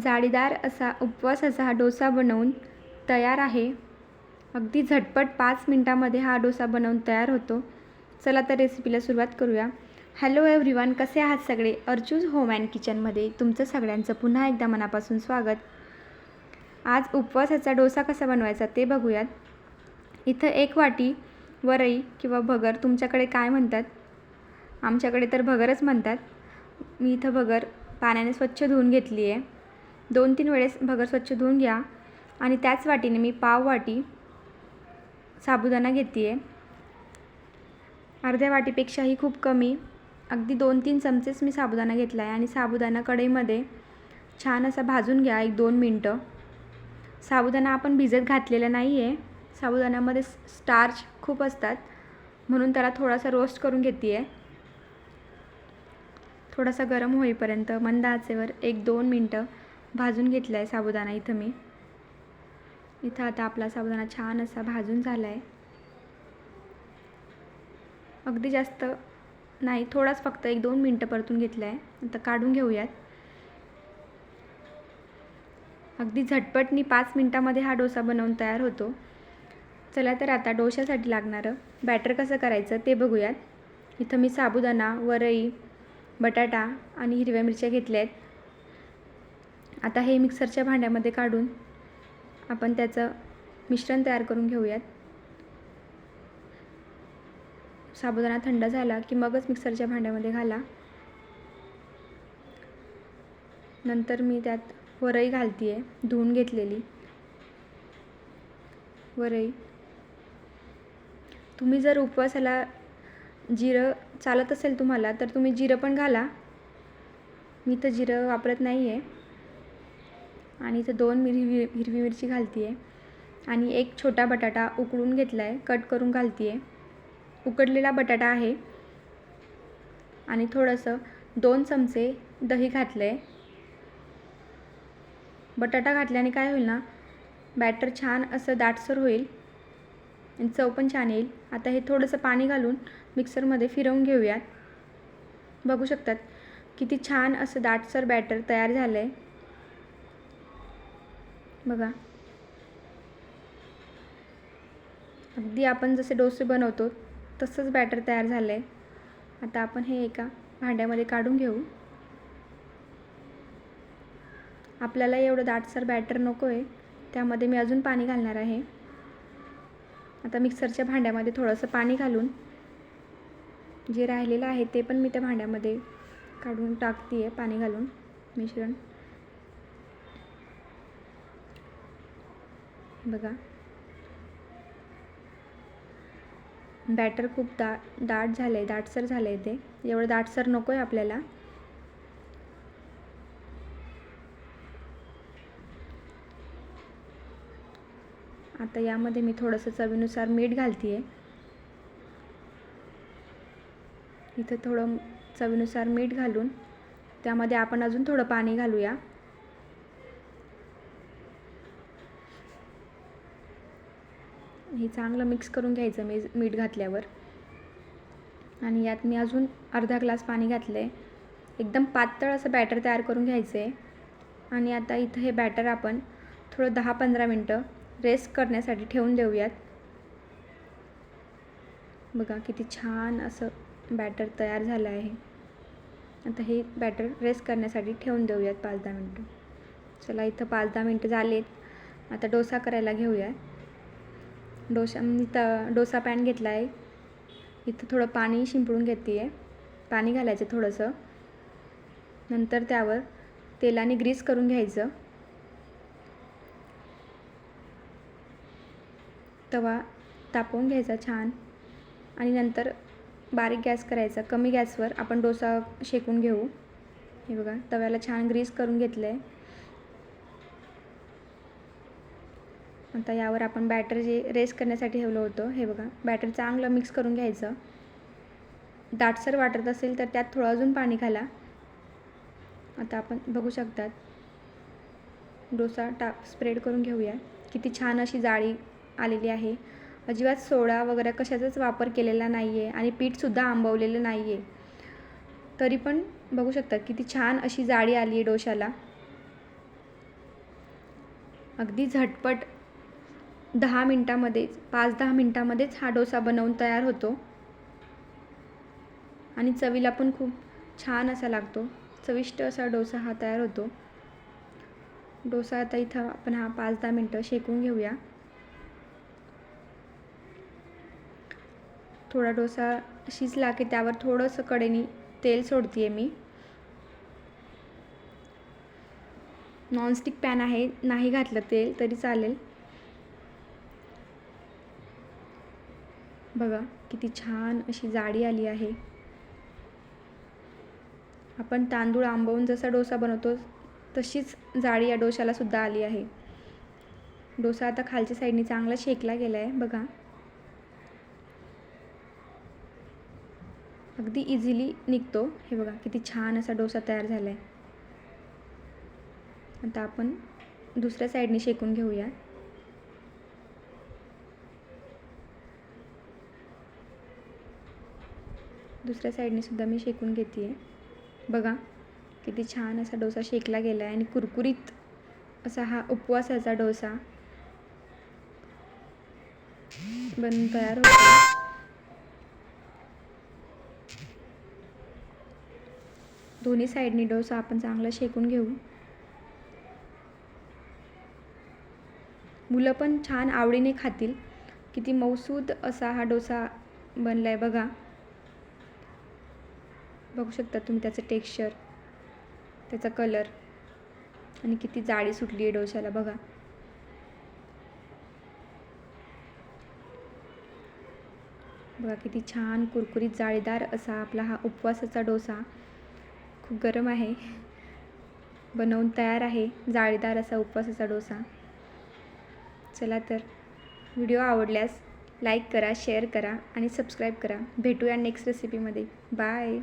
जाळीदार असा उपवासाचा हा डोसा बनवून तयार आहे. अगदी झटपट पाच मिनटामध्ये हा डोसा बनवून तयार होतो. चला तर रेसिपीला सुरुवात करूया. हॅलो एव्हरीवन कसे आहात सगळे? अर्जूज होम अँड किचनमध्ये तुमचं सगळ्यांचं पुन्हा एकदा मनापासून स्वागत. आज उपवासाचा डोसा कसा बनवायचा ते बघूयात. इथं एक वाटी वरई किंवा भगर तुमच्याकडे काय म्हणतात? आमच्याकडे तर भगरच म्हणतात. मी इथं भगर पाण्याने स्वच्छ धुवून घेतली आहे दोन तीन वेळेस भगर स्वच्छ धुवून घ्या. आणि त्याच वाटीने मी पाव वाटी साबुदाणा घेते आहे अर्ध्या वाटीपेक्षाही खूप कमी. अगदी दोन तीन चमचेच मी साबुदाणा घेतला आहे आणि साबुदाणा कढईमध्ये छान असा भाजून घ्या एक दोन मिनटं. साबुदाणा आपण भिजत घातलेला नाही आहे साबुदाण्यामध्ये स्टार्च खूप असतात. म्हणून त्याला थोडासा रोस्ट करून घेते आहे थोडासा गरम होईपर्यंत मंद आचेवर एक दोन मिनटं भाजून घेतला आहे साबुदाणा इथं मी. इथं आता आपला साबुदाणा छान असा भाजून झाला आहे अगदी जास्त नाही थोडाच फक्त एक दोन मिनटं परतून घेतला आहे आता काढून घेऊयात. अगदी झटपटनी पाच मिनटामध्ये हा डोसा बनवून तयार होतो. चला तर आता डोशासाठी लागणारं बॅटर कसं करायचं ते बघूयात. इथं मी साबुदाणा वरई बटाटा आणि हिरव्या मिरच्या घेतल्या आहेत आता हे मिक्सरच्या भांड्यामध्ये काढून आपण त्याचं मिश्रण तयार करून घेऊयात. साबुदाणा थंड झाला की मगच मिक्सरच्या भांड्यामध्ये घाला. नंतर मी त्यात वरई घालते आहे धुवून घेतलेली. वरई. तुम्ही जर उपवासाला जिरं चालत असेल तुम्हाला तर तुम्ही जिरं पण घाला. मी तर जिरं वापरत नाही आहे आणि इथं दोन हिरवी हिरवी मिरची घालते आहे आणि एक छोटा बटाटा उकळून घेतला आहे कट करून घालते आहे उकडलेला बटाटा आहे. आणि थोडंसं दोन चमचे दही घातलं आहे बटाटा घातल्याने काय होईल ना बॅटर छान असं दाटसर होईल आणि चव पण छान येईल. आता हे थोडंसं पाणी घालून मिक्सरमध्ये फिरवून घेऊयात. बघू शकतात किती छान असं दाटसर बॅटर तयार झालं आहे बघा. अगदी आपण जसे डोसे बनवतो तसंच बॅटर तयार झालं आहे आता आपण हे एका भांड्यामध्ये काढून घेऊ. आपल्याला एवढं दाटसर बॅटर नको आहे त्यामध्ये मी अजून पाणी घालणार आहे. आता मिक्सरच्या भांड्यामध्ये थोडंसं पाणी घालून जे राहिलेलं आहे ते पण मी त्या भांड्यामध्ये काढून टाकते आहे पाणी घालून मिश्रण. बघा. बॅटर खूप दा दाट झालं आहे दाटसर झालं आहे ते. एवढं दाटसर नको आहे आपल्याला. आता यामध्ये मी थोडंसं चवीनुसार मीठ घालते आहे इथं थोडं चवीनुसार मीठ घालून त्यामध्ये आपण अजून थोडं पाणी घालूया. हे चांगलं मिक्स करून घ्यायचं मी मीठ घातल्यावर. आणि यात मी अजून अर्धा ग्लास पाणी घातलं आहे एकदम पातळ असं बॅटर तयार करून घ्यायचं आहे आणि आता इथं हे बॅटर आपण थोडं दहा पंधरा मिनटं रेस्ट करण्यासाठी ठेवून देऊयात. बघा किती छान असं बॅटर तयार झालं आहे. आता हे बॅटर रेस्ट करण्यासाठी ठेवून देऊयात पाच दहा मिनटं. चला इथं पाच दहा मिनटं झालेत. आता डोसा करायला घेऊयात. डोसा मी त डोसा पॅन घेतला आहे इथं थोडं पाणी शिंपडून घेते आहे पाणी घालायचं थोडंसं. नंतर त्यावर तेलाने ग्रीस करून घ्यायचं. तवा तापवून घ्यायचा छान. आणि नंतर बारीक गॅस करायचा. कमी गॅसवर आपण डोसा शेकून घेऊ. हे बघा तव्याला छान ग्रीस करून घेतलं आहे आता यावर आपण बॅटर जे रेस्ट करण्यासाठी ठेवलं होतं हे बघा. बॅटर चांगलं मिक्स करून घ्यायचं. दाटसर वाटत असेल तर त्यात थोडं अजून पाणी घाला. आता आपण बघू शकतात. डोसा टाक स्प्रेड करून घेऊया. किती छान अशी जाळी आलेली आहे. अजिबात सोडा वगैरे कशाचाच वापर केलेला नाही आहे आणि पीठसुद्धा आंबवलेलं नाही आहे तरी पण बघू शकतात किती छान अशी जाळी आली आहे डोशाला. अगदी झटपट दहा मिनटामध्येच पाच दहा मिनटामध्येच हा डोसा बनवून तयार होतो. आणि चवीला पण खूप छान असा लागतो. चविष्ट असा डोसा हा तयार होतो. डोसा आता इथं आपण हा पाच दहा मिनटं शेकून घेऊया. थोडा डोसा शिजला की त्यावर थोडंसं कडेनी तेल सोडते मी. नॉनस्टिक पॅन आहे नाही घातलं तेल तरी चालेल. बघा किती छान अशी जाडी आली आहे. आपण तांदूळ आंबवून जसा डोसा बनवतो तशीच जाळी या डोशाला सुद्धा आली आहे. डोसा आता खालच्या साईडने चांगला शेकला गेला आहे बघा. अगदी इझिली निघतो. हे बघा किती छान असा डोसा तयार झाला आहे आता आपण दुसऱ्या साईडने शेकून घेऊया. दुसऱ्या साईडने सुद्धा मी शेकून घेते आहे. बघा किती छान असा डोसा शेकला गेला आहे आणि कुरकुरीत असा हा उपवासाचा डोसा बनून तयार होतो दोन्ही साईडनी डोसा आपण चांगला शेकून घेऊ. मुलं पण छान आवडीने खातील. किती मौसूद असा हा डोसा बनला आहे बघा. बघू शकता तुम्ही त्याचं टेक्स्चर त्याचा कलर आणि किती जाडी सुटली आहे डोशाला बघा. बघा किती छान कुरकुरीत जाळीदार असा आपला हा उपवासाचा डोसा खूप गरम आहे. बनवून तयार आहे जाळीदार असा उपवासाचा डोसा. चला तर व्हिडिओ आवडल्यास लाईक करा शेअर करा आणि सबस्क्राईब करा. भेटूया नेक्स्ट रेसिपीमध्ये बाय.